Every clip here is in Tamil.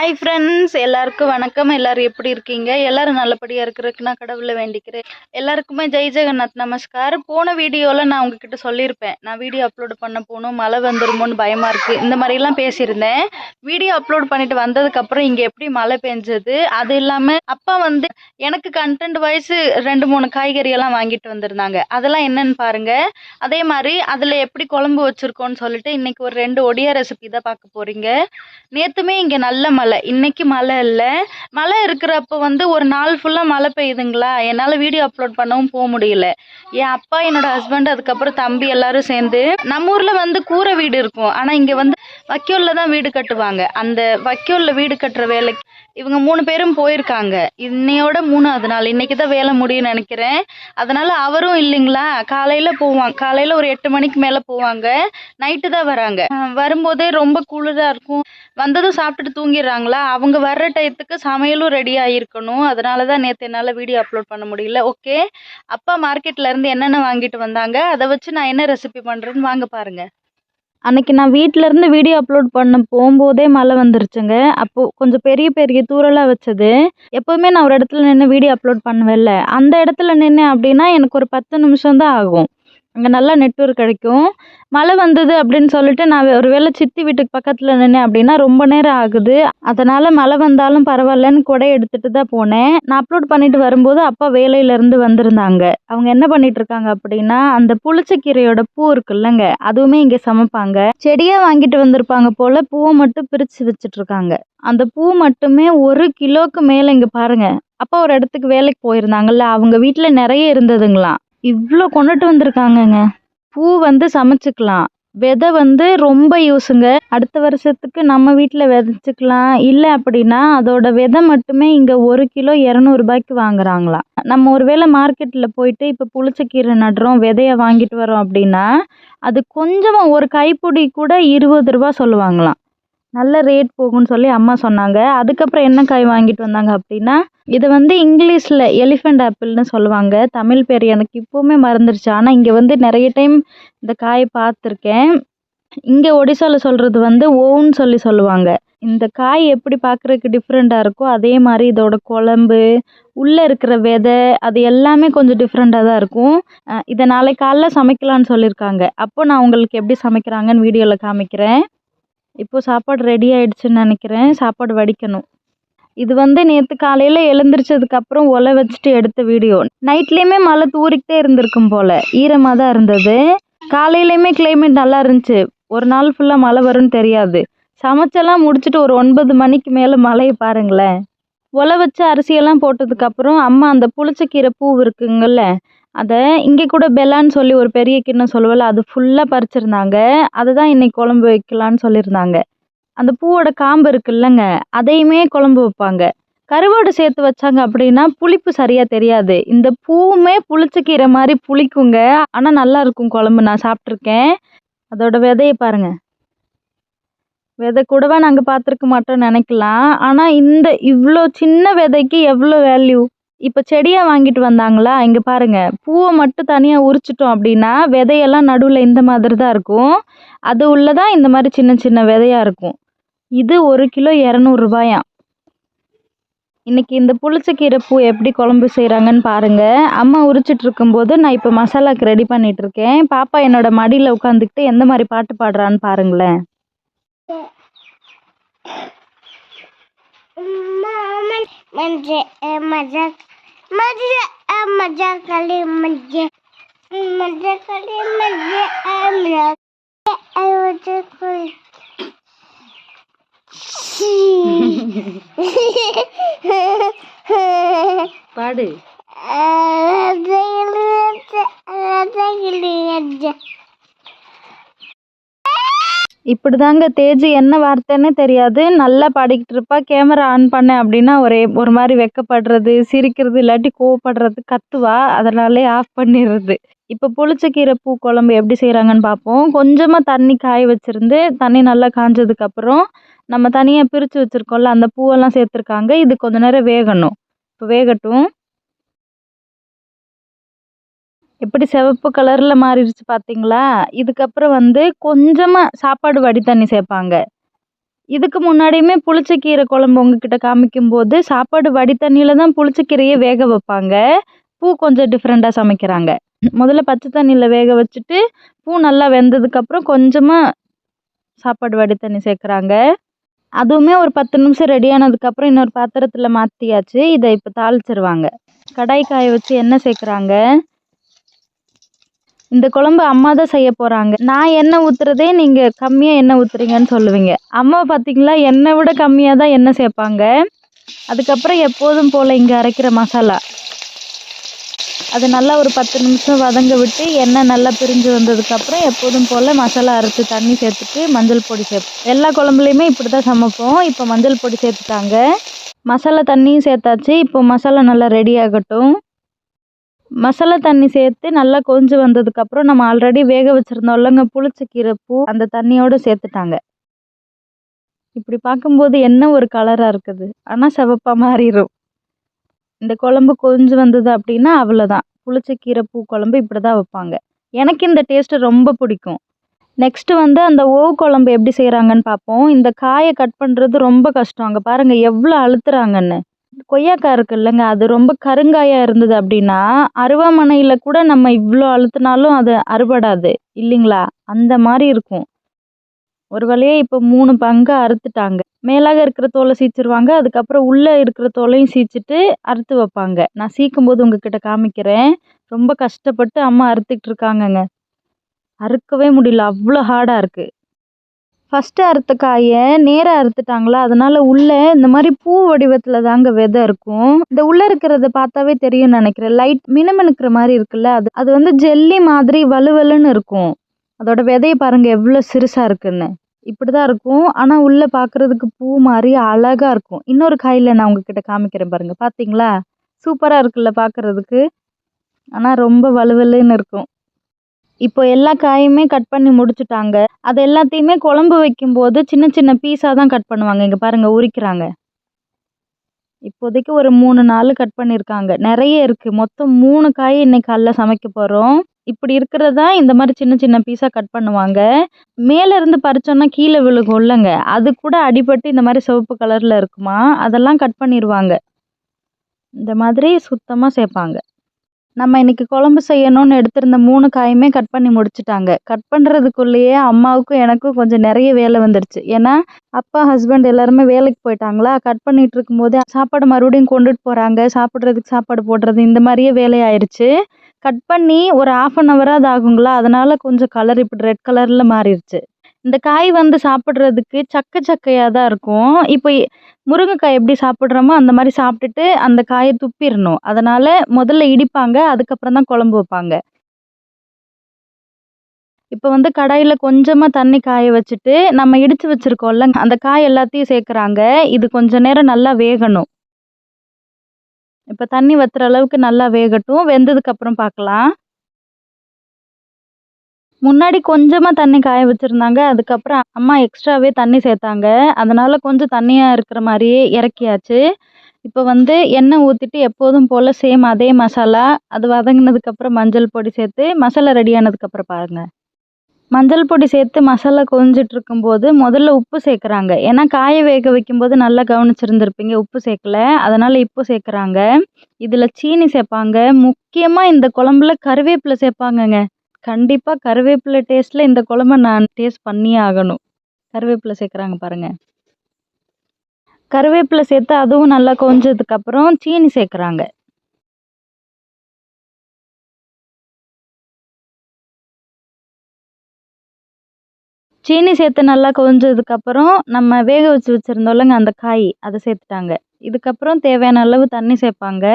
ஹாய் ஃப்ரெண்ட்ஸ் எல்லாருக்கும் வணக்கம். எல்லாரும் எப்படி இருக்கீங்க? எல்லாரும் நல்லபடியாக இருக்கிறதுக்கு நான் கடவுளை வேண்டிக்கிறேன். எல்லாருக்குமே ஜெய் ஜெகநாத் நமஸ்கார் போன வீடியோவில் நான் உங்ககிட்ட சொல்லியிருப்பேன். நான் வீடியோ அப்லோட் பண்ண போகணும் மழை வந்துருமோன்னு பயமாக இருக்குது இந்த மாதிரிலாம் பேசியிருந்தேன். வீடியோ அப்லோட் பண்ணிட்டு வந்ததுக்கப்புறம் இங்கே எப்படி மழை பெஞ்சது? அது இல்லாமல் அப்பா வந்து எனக்கு கண்டென்ட் வைஸ் ரெண்டு மூணு காய்கறியெல்லாம் வாங்கிட்டு வந்திருந்தாங்க. அதெல்லாம் என்னன்னு பாருங்க. அதே மாதிரி அதில் எப்படி குழம்பு வச்சுருக்கோன்னு சொல்லிட்டு இன்றைக்கி ஒரு ரெண்டு ஒடியா ரெசிபி தான் பார்க்க போகிறீங்க நேற்றுமே இங்கே நல்ல மழை இன்னைக்கு மழை இல்லை. மழை இருக்கிறப்ப வந்து ஒரு நாள் ஃபுல்லாக மழை பெய்யுதுங்களா? என்னால் வீடியோ அப்லோட் பண்ணவும் போக முடியல. என் அப்பா என்னோட ஹஸ்பண்ட் அதுக்கப்புறம் தம்பி எல்லாரும் சேர்ந்து நம்ம ஊரில் வந்து கூரை வீடு இருக்கும். ஆனால் இங்கே வந்து வக்கியூரில் தான் வீடு கட்டுவாங்க. அந்த வக்கியூரில் வீடு கட்டுற வேலைக்கு இவங்க மூணு பேரும் போயிருக்காங்க. இன்னையோட மூணாவது நாள் இன்னைக்கு தான் வேலை முடியும்னு நினைக்கிறேன். அதனால அவரும் இல்லைங்களா? காலையில் போவாங்க. காலையில் ஒரு எட்டு மணிக்கு மேலே போவாங்க. நைட்டு தான் வராங்க. வரும்போதே ரொம்ப குளிராக இருக்கும். வந்ததும் சாப்பிட்டுட்டு தூங்கிடுறாங்களா? அவங்க வர்ற டயத்துக்கு சமையலும் ரெடி ஆகிருக்கணும் அதனால தான் நேற்று என்னால் வீடியோ அப்லோட் பண்ண முடியல. ஓகே அப்பா மார்க்கெட்டில் இருந்து என்னென்ன வாங்கிட்டு வந்தாங்க? அதை வச்சு நான் என்ன ரெசிபி பண்ணுறேன்னு வாங்க பாருங்கள் அன்றைக்கி நான் வீட்டிலேருந்து வீடியோ அப்லோட் பண்ண போகும்போதே மழை வந்துருச்சுங்க. அப்போது கொஞ்சம் பெரிய பெரிய தூரலாக வச்சது. எப்போவுமே நான் ஒரு இடத்துல நின்று வீடியோ அப்லோட் பண்ணுவேன்ல. அந்த இடத்துல நின்றேன் அப்படின்னா எனக்கு ஒரு பத்து நிமிஷம் தான் ஆகும். அங்கே நல்லா நெட்வொர்க் கிடைக்கும். மழை வந்தது அப்படின்னு சொல்லிட்டு நான் ஒரு வேளை சித்தி வீட்டுக்கு பக்கத்தில் நின்னேன் அப்படின்னா ரொம்ப நேரம் ஆகுது. அதனால் மழை வந்தாலும் பரவாயில்லன்னு கொடை எடுத்துகிட்டு தான் போனேன். நான் அப்லோட் பண்ணிட்டு வரும்போது அப்பா வேலையிலேருந்து வந்திருந்தாங்க. அவங்க என்ன பண்ணிட்டு இருக்காங்க அப்படின்னா அந்த புளிச்சக்கீரையோட பூ இருக்குல்லங்க அதுவுமே இங்கே சமைப்பாங்க. செடியாக வாங்கிட்டு வந்திருப்பாங்க போல் பூவை மட்டும் பிரித்து வச்சுட்டு இருக்காங்க. அந்த பூ மட்டுமே ஒரு கிலோக்கு மேலே இங்கே பாருங்கள் அப்பா ஒரு இடத்துக்கு வேலைக்கு போயிருந்தாங்கல்ல அவங்க வீட்டில் நிறைய இருந்ததுங்களாம். இவ்வளோ கொண்டுட்டு வந்திருக்காங்கங்க. பூ வந்து சமைச்சுக்கலாம். விதை வந்து ரொம்ப யூஸுங்க. அடுத்த வருஷத்துக்கு நம்ம வீட்டில் விதைச்சிக்கலாம். இல்லை அப்படின்னா அதோட விதை மட்டுமே இங்கே ஒரு கிலோ இரநூறுபாய்க்கு வாங்குறாங்களாம். நம்ம ஒரு வேளை மார்க்கெட்டில் போயிட்டு இப்போ புளிச்சக்கீரை நடுறோம் விதைய வாங்கிட்டு வரோம் அப்படின்னா அது கொஞ்சமாக ஒரு கைப்பிடி கூட இருபது ரூபா சொல்லுவாங்களாம். நல்ல ரேட் போகும்னு சொல்லி அம்மா சொன்னாங்க. அதுக்கப்புறம் என்ன காய் வாங்கிட்டு வந்தாங்க அப்படின்னா இது வந்து இங்கிலீஷில் எலிஃபெண்ட் ஆப்பிள்னு சொல்லுவாங்க. தமிழ் பேர் எனக்கு இப்போவுமே மறந்துருச்சு. ஆனால் இங்கே வந்து நிறைய டைம் இந்த காயை பார்த்துருக்கேன். இங்கே ஒடிசாவில் சொல்கிறது வந்து ஓன்னு சொல்லி சொல்லுவாங்க. இந்த காய் எப்படி பார்க்குறதுக்கு டிஃப்ரெண்ட்டாக இருக்கோ அதே மாதிரி இதோட குழம்பு உள்ளே இருக்கிற விதை அது எல்லாமே கொஞ்சம் டிஃப்ரெண்ட்டாக தான் இருக்கும். இதை நாளைக்கு காலைல சமைக்கலான்னு சொல்லியிருக்காங்க. அப்போ நான் உங்களுக்கு எப்படி சமைக்கிறாங்கன்னு வீடியோவில் காமிக்கிறேன். இப்போது சாப்பாடு ரெடி ஆயிடுச்சுன்னு நினைக்கிறேன். சாப்பாடு வடிக்கணும். இது வந்து நேற்று காலையில் எழுந்திரிச்சதுக்கப்புறம் ஒலை வச்சுட்டு எடுத்த வீடியோ. நைட்லேயுமே மழை தூரிக்கிட்டே இருந்திருக்கும் போல். ஈரமாக தான் இருந்தது. காலையிலையுமே கிளைமேட் நல்லா இருந்துச்சு. ஒரு நாள் ஃபுல்லாக மழை வரும்னு தெரியாது. சமைச்செல்லாம் முடிச்சுட்டு ஒரு ஒன்பது மணிக்கு மேலே மழையை பாருங்களேன். ஒலை வச்சு அரிசியெல்லாம் போட்டதுக்கப்புறம் அம்மா அந்த புளிச்சக்கீரை பூ இருக்குங்கள்ல அதை இங்கே கூட பெலான்னு சொல்லி ஒரு பெரிய கிண்ணம் சொல்லுவல அது ஃபுல்லாக பறிச்சிருந்தாங்க. அதை தான் இன்னைக்கு குழம்பு வைக்கலான்னு சொல்லியிருந்தாங்க அந்த பூவோட காம்பு இருக்குல்லங்க அதையுமே குழம்பு வைப்பாங்க. கருவாடு சேர்த்து வச்சாங்க அப்படின்னா புளிப்பு சரியாக தெரியாது. இந்த பூவுமே புளிச்சக்கீரை மாதிரி புளிக்குங்க. ஆனால் நல்லா இருக்கும் குழம்பு நான் சாப்பிட்ருக்கேன் அதோட விதையை பாருங்க. விதை கூடவா நாங்கள் பார்த்துருக்க மாட்டோம்னு நினைக்கலாம். ஆனால் இந்த இவ்வளோ சின்ன விதைக்கு எவ்வளோ வேல்யூ இப்போ செடியை வாங்கிட்டு வந்தாங்களா? இங்கே பாருங்கள் பூவை மட்டும் தனியாக உரிச்சிட்டோம் அப்படின்னா விதையெல்லாம் நடுவில் இந்த மாதிரி தான் இருக்கும். அது உள்ளே தான் இந்த மாதிரி சின்ன சின்ன விதையாக இருக்கும். இது ஒரு கிலோ இரநூறுபாயாம் இன்றைக்கி இந்த புளிச்சக்கீரை பூ எப்படி குழம்பு செய்கிறாங்கன்னு பாருங்கள் அம்மா உரிச்சிட்டு இருக்கும்போது நான் இப்போ மசாலாவுக்கு ரெடி பண்ணிகிட்டு இருக்கேன். பாப்பா என்னோடய மடியில் உட்காந்துக்கிட்டு எந்த மாதிரி பாட்டு பாடுறான்னு பாருங்களேன். மஞ்சள் மஞ்சள் मज़ा मज़ा करे मज़ा मज़ा करे मज़ा मज़ा करे பாடு இப்படி தாங்க தேஜு என்ன வார்த்தைன்னே தெரியாது. நல்லா பாடிக்கிட்டு இருப்பா. கேமரா ஆன் பண்ணேன் அப்படின்னா ஒரே ஒரு மாதிரி வெக்கப்படுறது சிரிக்கிறது இல்லாட்டி கோவப்படுறது கத்துவா. அதனாலே ஆஃப் பண்ணிடுறது. இப்போ புளிச்சக்கீரை பூ குழம்பு எப்படி செய்கிறாங்கன்னு பார்ப்போம் கொஞ்சமாக தண்ணி காய வச்சுருந்து தண்ணி நல்லா காஞ்சதுக்கப்புறம் நம்ம தனியாக பிரித்து வச்சுருக்கோம்ல அந்த பூவெல்லாம் சேர்த்துருக்காங்க. இது கொஞ்ச நேரம் வேகணும். இப்போ வேகட்டும். எப்படி சிவப்பு கலரில் மாறிடுச்சு பார்த்தீங்களா இதுக்கப்புறம் வந்து கொஞ்சமாக சாப்பாடு வடி தண்ணி சேர்ப்பாங்க. இதுக்கு முன்னாடியுமே புளிச்சக்கீரை குழம்பு உங்ககிட்ட காமிக்கும்போது சாப்பாடு வடி தண்ணியில் தான் புளிச்சக்கீரையை வேக வைப்பாங்க. பூ கொஞ்சம் டிஃப்ரெண்ட்டாக சமைக்கிறாங்க. முதல்ல பச்சை தண்ணியில் வேக வச்சுட்டு பூ நல்லா வெந்ததுக்கப்புறம் கொஞ்சமாக சாப்பாடு வடி தண்ணி சேர்க்குறாங்க. அதுவுமே ஒரு பத்து நிமிஷம் ரெடி ஆனதுக்கப்புறம் இன்னொரு பாத்திரத்தில் மாற்றியாச்சு இதை இப்போ தாளிச்சிருவாங்க. கடாய் காய வச்சு எண்ணெய் சேர்க்குறாங்க? இந்த குழம்பு அம்மா தான் செய்ய போகிறாங்க நான் எண்ணெய் ஊற்றுறதே நீங்கள் கம்மியாக எண்ணெய் ஊற்றுறீங்கன்னு சொல்லுவீங்க. அம்மா பார்த்தீங்களா எண்ணெய் விட கம்மியாக தான் எண்ணெய் சேர்ப்பாங்க. அதுக்கப்புறம் எப்போதும் போல் இங்கே அரைக்கிற மசாலா. அது நல்லா ஒரு பத்து நிமிஷம் வதங்க விட்டு எண்ணெய் நல்லா பிரிஞ்சு வந்ததுக்கப்புறம் எப்போதும் போல் மசாலா அரைச்சி தண்ணி சேர்த்துட்டு மஞ்சள் பொடி சேர்ப்போம் எல்லா குழம்புலையுமே இப்படி தான் சமைப்போம். இப்போ மஞ்சள் பொடி சேர்த்துட்டாங்க. மசாலா தண்ணியும் சேர்த்தாச்சு. இப்போ மசாலா நல்லா ரெடி ஆகட்டும். மசாலா தண்ணி சேர்த்து நல்லா கொஞ்சி வந்ததுக்கப்புறம் நம்ம ஆல்ரெடி வேக வச்சுருந்தோம்லங்க புளிச்சக்கீரை பூ அந்த தண்ணியோடு சேர்த்துட்டாங்க. இப்படி பார்க்கும்போது என்ன ஒரு கலராக இருக்குது? ஆனால் சிவப்பாக மாறிடும் இந்த குழம்பு கொஞ்சம் வந்தது அப்படின்னா அவ்வளோதான் புளிச்சக்கீரை பூ குழம்பு இப்படி தான் வைப்பாங்க. எனக்கு இந்த டேஸ்ட்டு ரொம்ப பிடிக்கும். நெக்ஸ்ட்டு வந்து அந்த ஓவு குழம்பு எப்படி செய்கிறாங்கன்னு பார்ப்போம். இந்த காயை கட் பண்ணுறது ரொம்ப கஷ்டம். அங்கே பாருங்கள் எவ்வளோ அழுத்துறாங்கன்னு. கொய்யாக்காய் இருக்கு இல்லைங்க அது ரொம்ப கருங்காயாக இருந்தது அப்படின்னா அருவாமனையில் கூட நம்ம இவ்வளோ அழுத்தினாலும் அது அறுபடாது. இல்லைங்களா? அந்த மாதிரி இருக்கும். ஒரு வழியாக இப்போ மூணு பங்கு அறுத்துட்டாங்க. மேலாக இருக்கிற தோலை சீச்சிருவாங்க. அதுக்கப்புறம் உள்ளே இருக்கிற தோலையும் சீச்சிட்டு அறுத்து வைப்பாங்க. நான் சீக்கும் போது உங்ககிட்ட காமிக்கிறேன். ரொம்ப கஷ்டப்பட்டு அம்மா அறுத்துக்கிட்டு இருக்காங்கங்க. அறுக்கவே முடியல. அவ்வளோ ஹார்டாக இருக்குது ஃபஸ்ட்டு அறுத்த காயை நேராக அறுத்துட்டாங்களா? அதனால் உள்ளே இந்த மாதிரி பூ வடிவத்தில் தாங்க விதை இருக்கும். இந்த உள்ளே இருக்கிறத பார்த்தாவே தெரியும்னு நினைக்கிறேன். லைட் மினுமினுக்கிற மாதிரி இருக்குல்ல? அது அது வந்து ஜெல்லி மாதிரி வலுவலுன்னு இருக்கும். அதோட விதையை பாருங்கள் எவ்வளோ சிறுசாக இருக்குன்னு. இப்படி தான் இருக்கும். ஆனால் உள்ளே பார்க்குறதுக்கு பூ மாதிரி அழகாக இருக்கும். இன்னொரு காயில் நான் உங்ககிட்ட காமிக்கிறேன் பாருங்கள் பார்த்தீங்களா சூப்பராக இருக்குல்ல பார்க்குறதுக்கு. ஆனால் ரொம்ப வலுவலுன்னு இருக்கும். இப்போ எல்லா காயுமே கட் பண்ணி முடிச்சுட்டாங்க. அது எல்லாத்தையுமே குழம்பு வைக்கும்போது சின்ன சின்ன பீஸாக தான் கட் பண்ணுவாங்க. இங்கே பாருங்கள் உரிக்கிறாங்க. இப்போதைக்கு ஒரு மூணு நாள் கட் பண்ணியிருக்காங்க நிறைய இருக்குது மொத்தம் மூணு காய் இன்னைக்கு காலைல சமைக்க போகிறோம் இப்படி இருக்கிறதா இந்த மாதிரி சின்ன சின்ன பீஸாக கட் பண்ணுவாங்க. மேலேருந்து பறிச்சோன்னா கீழே விழுகும் இல்லைங்க. அது கூட அடிபட்டு இந்த மாதிரி சிவப்பு கலரில் இருக்குமா? அதெல்லாம் கட் பண்ணிடுவாங்க இந்த மாதிரி சுத்தமாக சேர்ப்பாங்க நம்ம இன்னைக்கு குழம்பு செய்யணும்னு எடுத்திருந்த மூணு காயுமே கட் பண்ணி முடிச்சிட்டாங்க. கட் பண்ணுறதுக்குள்ளேயே அம்மாவுக்கும் எனக்கும் கொஞ்சம் நிறைய வேலை வந்துடுச்சு ஏன்னா அப்பா ஹஸ்பண்ட் எல்லாருமே வேலைக்கு போயிட்டாங்களா? கட் பண்ணிட்டு இருக்கும்போது சாப்பாடு மறுபடியும் கொண்டுட்டு போகிறாங்க சாப்பிட்றதுக்கு சாப்பாடு போடுறது இந்த மாதிரியே வேலையாயிருச்சு. கட் பண்ணி ஒரு ஆஃப் அன் ஹவராக அது ஆகுங்களா? அதனால் கொஞ்சம் கலர் இப்படி ரெட் கலரில் மாறிடுச்சு இந்த காய் வந்து சாப்பிட்றதுக்கு சக்க சக்கையாக தான் இருக்கும். இப்போ முருங்கைக்காய் எப்படி சாப்பிட்றோமோ அந்த மாதிரி சாப்பிட்டுட்டு அந்த காயை துப்பிடணும். அதனால் முதல்ல இடிப்பாங்க அதுக்கப்புறம் தான் குழம்பு வைப்பாங்க. இப்போ வந்து கடாயில் கொஞ்சமாக தண்ணி காய வச்சுட்டு நம்ம இடித்து வச்சுருக்கோம்ல அந்த காய் எல்லாத்தையும் சேர்க்குறாங்க. இது கொஞ்ச நேரம் நல்லா வேகணும். இப்போ தண்ணி வத்துற அளவுக்கு நல்லா வேகட்டும். வெந்ததுக்கப்புறம் பார்க்கலாம். முன்னாடி கொஞ்சமாக தண்ணி காய வச்சுருந்தாங்க. அதுக்கப்புறம் அம்மா எக்ஸ்ட்ராவே தண்ணி சேர்த்தாங்க. அதனால் கொஞ்சம் தண்ணியாக இருக்கிற மாதிரியே இறக்கியாச்சு. இப்போ வந்து எண்ணெய் ஊற்றிட்டு எப்போதும் போல் சேம் அதே மசாலா அது வதங்கினதுக்கப்புறம் மஞ்சள் பொடி சேர்த்து மசாலா ரெடி ஆனதுக்கப்புறம் பாருங்கள் மஞ்சள் பொடி சேர்த்து மசாலா கொதிஞ்சிட்டு இருக்கும்போது முதல்ல உப்பு சேர்க்குறாங்க. ஏன்னா காய வேக வைக்கும்போது நல்லா கவனிச்சிருந்துருப்பீங்க உப்பு சேர்க்கல. அதனால் இப்போ சேர்க்குறாங்க. இதில் சீனி சேர்ப்பாங்க. முக்கியமாக இந்த குழம்புல கருவேப்பிலை சேர்ப்பாங்கங்க. கண்டிப்பாக கருவேப்பிலை டேஸ்ட்டில் இந்த குழம்ப நான் டேஸ்ட் பண்ணியே ஆகணும். கருவேப்பிலை சேர்க்குறாங்க பாருங்கள் கருவேப்பிலை சேர்த்து அதுவும் நல்லா கொஞ்சதுக்கப்புறம் சீனி சேர்க்குறாங்க. சீனி சேர்த்து நல்லா கொதிஞ்சதுக்கப்புறம் நம்ம வேக வச்சு வச்சுருந்தோம்லங்க அந்த காய் அதை சேர்த்துட்டாங்க. இதுக்கப்புறம் தேவையான அளவு தண்ணி சேர்ப்பாங்க.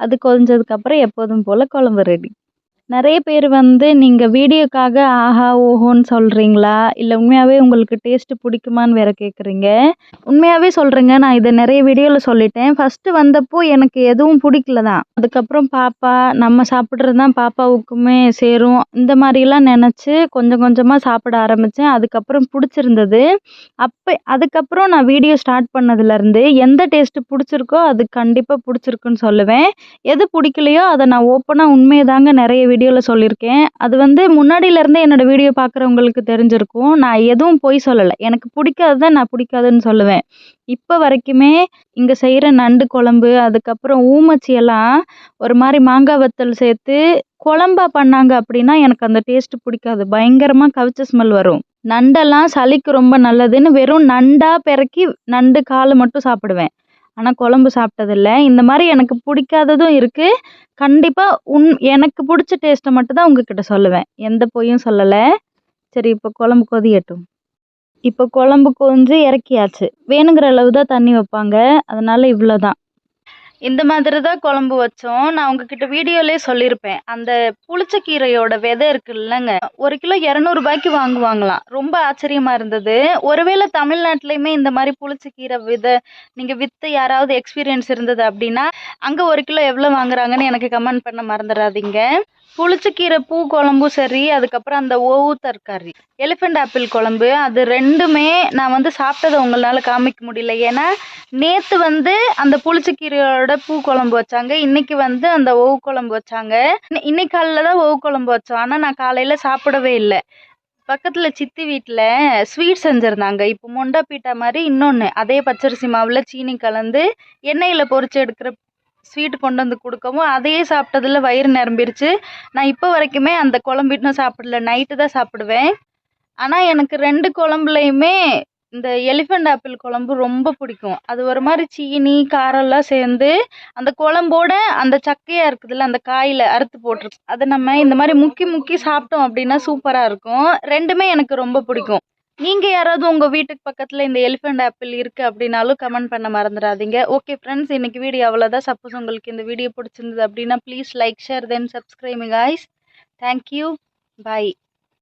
அது கொதிஞ்சதுக்கப்புறம் எப்போதும் போல் குழம்பு ரெடி நிறைய பேர் வந்து நீங்கள் வீடியோக்காக ஆஹா ஓஹோன்னு சொல்கிறீங்களா இல்லை உண்மையாகவே உங்களுக்கு டேஸ்ட்டு பிடிக்குமான்னு வேறு கேட்குறீங்க உண்மையாகவே சொல்கிறேங்க நான் இதை நிறைய வீடியோவில் சொல்லிட்டேன். ஃபஸ்ட்டு வந்தப்போ எனக்கு எதுவும் பிடிக்கல தான். அதுக்கப்புறம் பாப்பா நம்ம சாப்பிட்றது தான் பாப்பாவுக்குமே சேரும். இந்த மாதிரிலாம் நினச்சி கொஞ்சம் கொஞ்சமாக சாப்பிட ஆரம்பித்தேன் அதுக்கப்புறம் பிடிச்சிருந்தது. அப்போ அதுக்கப்புறம் நான் வீடியோ ஸ்டார்ட் பண்ணதுலேருந்து எந்த டேஸ்ட்டு பிடிச்சிருக்கோ அது கண்டிப்பாக பிடிச்சிருக்குன்னு சொல்லுவேன். எது பிடிக்கலையோ அதை நான் ஓப்பனாக உண்மையை தாங்க நிறைய வீடியோ வீடியோவில் சொல்லியிருக்கேன். அது வந்து முன்னாடியிலேருந்தே என்னோடய வீடியோ பார்க்குறவங்களுக்கு தெரிஞ்சிருக்கும். நான் எதுவும் பொய் சொல்லலை. எனக்கு பிடிக்காதத நான் பிடிக்காதுன்னு சொல்லுவேன். இப்போ வரைக்குமே இங்கே செய்கிற நண்டு குழம்பு அதுக்கப்புறம் ஊமச்சி எல்லாம் ஒரு மாதிரி மாங்காய் வத்தல் சேர்த்து குழம்பா பண்ணாங்க அப்படின்னா எனக்கு அந்த டேஸ்ட் பிடிக்காது. பயங்கரமாக கவிச்ச ஸ்மெல் வரும். நண்டெல்லாம் சளிக்கு ரொம்ப நல்லதுன்னு வெறும் நண்டாக பிறக்கி நண்டு கால் மட்டும் சாப்பிடுவேன். ஆனால் குழம்பு சாப்பிட்டதில்ல. இந்த மாதிரி எனக்கு பிடிக்காததும் இருக்குது கண்டிப்பாக உன் எனக்கு பிடிச்ச டேஸ்ட்டை மட்டும் தான் உங்ககிட்ட சொல்லுவேன். எந்த பொய்யும் சொல்லலை. சரி இப்போ குழம்பு கொதியட்டும். இப்போ குழம்பு கொஞ்சம் இறக்கியாச்சு. வேணுங்கிற அளவு தான் தண்ணி வைப்பாங்க. அதனால் இவ்வளோ தான் இந்த மாதிரி தான் குழம்பு வச்சோம். நான் உங்ககிட்ட வீடியோலே சொல்லியிருப்பேன். அந்த புளிச்சக்கீரையோட விதை இருக்குல்லங்க ஒரு கிலோ இரநூறுபாய்க்கு வாங்குவாங்களாம். ரொம்ப ஆச்சரியமா இருந்தது. ஒருவேளை தமிழ்நாட்டிலையுமே இந்த மாதிரி புளிச்சக்கீரை விதை நீங்கள் விற்று யாராவது எக்ஸ்பீரியன்ஸ் இருந்தது அப்படின்னா அங்கே ஒரு கிலோ எவ்வளோ வாங்குறாங்கன்னு எனக்கு கமெண்ட் பண்ண மறந்துடாதீங்க. புளிச்சக்கீரை பூ குழம்பும் சரி அதுக்கப்புறம் அந்த ஓவு தற்காரி எலிஃபெண்ட் ஆப்பிள் குழம்பு அது ரெண்டுமே நான் வந்து சாப்பிட்டதை உங்களால் காமிக்க முடியல. ஏன்னா நேற்று வந்து அந்த புளிச்சக்கீரையோட பூ குழம்பு வச்சாங்க. இன்னைக்கு வந்து அந்த ஓவு குழம்பு வச்சாங்க. இன்னை- இன்னைக்கு காலையில் தான் ஓவு குழம்பு வச்சோம். ஆனால் நான் காலையில் சாப்பிடவே இல்லை. பக்கத்தில் சித்தி வீட்டில் ஸ்வீட் செஞ்சுருந்தாங்க. இப்போ மொண்டா பீட்டா மாதிரி இன்னொன்று அதே பச்சரிசி மாவில் சீனி கலந்து எண்ணெயில் பொறிச்சு எடுக்கிற ஸ்வீட் கொண்டு வந்து கொடுக்கவும் அதையே சாப்பிட்டதில் வயிறு நிரம்பிருச்சு. நான் இப்போ வரைக்குமே அந்த குழம்பு இன்னும் சாப்பிடல. நைட்டு தான் சாப்பிடுவேன். ஆனால் எனக்கு ரெண்டு குழம்புலையுமே இந்த எலிஃபண்ட் ஆப்பிள் குழம்பு ரொம்ப பிடிக்கும். அது ஒரு மாதிரி சீனி காரம்லாம் சேர்ந்து அந்த குழம்போட அந்த சக்கையாக இருக்குதுல்ல அந்த காயில் அறுத்து போட்டிருக்கு அதை நம்ம இந்த மாதிரி முக்கி முக்கி சாப்பிட்டோம் அப்படின்னா சூப்பராக இருக்கும். ரெண்டுமே எனக்கு ரொம்ப பிடிக்கும். நீங்கள் யாராவது உங்கள் வீட்டுக்கு பக்கத்தில் இந்த எலிஃபண்ட் ஆப்பிள் இருக்குது அப்படின்னாலும் கமெண்ட் பண்ண மறந்துடாதீங்க. ஓகே ஃப்ரெண்ட்ஸ் இன்றைக்கி வீடியோ அவ்வளோதான் சப்போஸ் உங்களுக்கு இந்த வீடியோ பிடிச்சிருந்தது அப்படின்னா please like share then subscribing guys. Thank you bye